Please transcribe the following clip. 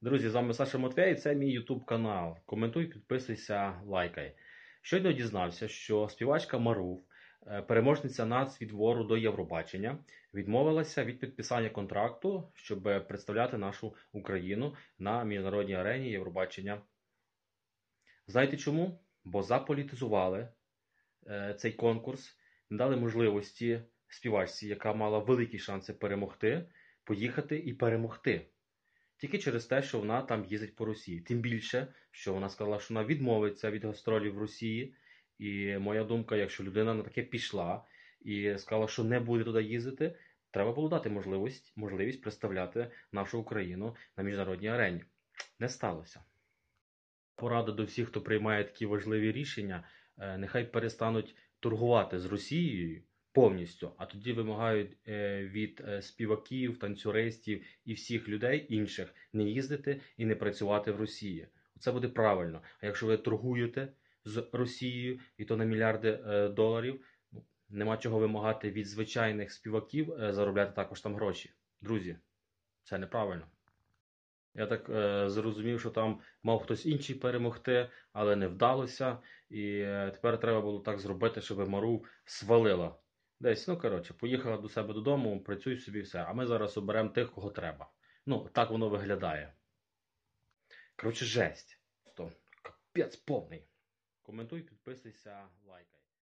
Друзі, з вами Саша Матвей, це мій YouTube канал. Коментуй, підписуйся, лайкай. Щойно дізнався, що співачка Марув, е, переможниця нацвідвору до Євробачення, відмовилася від підписання контракту, щоб представляти нашу Україну на міжнародній арені Євробачення. Знаєте чому? Бо заполітизували е, цей конкурс, не дали можливості співачці, яка мала великі шанси перемогти, поїхати і перемогти. Тільки через те, що вона там їздить по Росії. Тим більше, що вона сказала, що вона відмовиться від гастролів в Росії. І моя думка, якщо людина на таке пішла і сказала, що не буде туди їздити, треба було дати можливість, можливість представляти нашу Україну на міжнародній арені. Не сталося. Порада до всіх, хто приймає такі важливі рішення, е, нехай перестануть торгувати з Росією повністю, а тоді вимагають е, від е, співаків, танцюристів і всіх людей інших не їздити і не працювати в Росії. Це буде правильно. А якщо ви торгуєте з Росією і то на мільярди е, доларів, ну, нема чого вимагати від звичайних співаків заробляти також там гроші. Друзі, це неправильно. Я так е, зрозумів, що там мав хтось інший перемогти, але не вдалося. І е, тепер треба було так зробити, щоб Мару свалила. Десь, ну коротше, поїхала до себе додому, працюй собі все. А ми зараз оберемо тих, кого треба. Ну, так воно виглядає. Коротше, жесть. То капець повний. Коментуй, підписуйся, лайкай.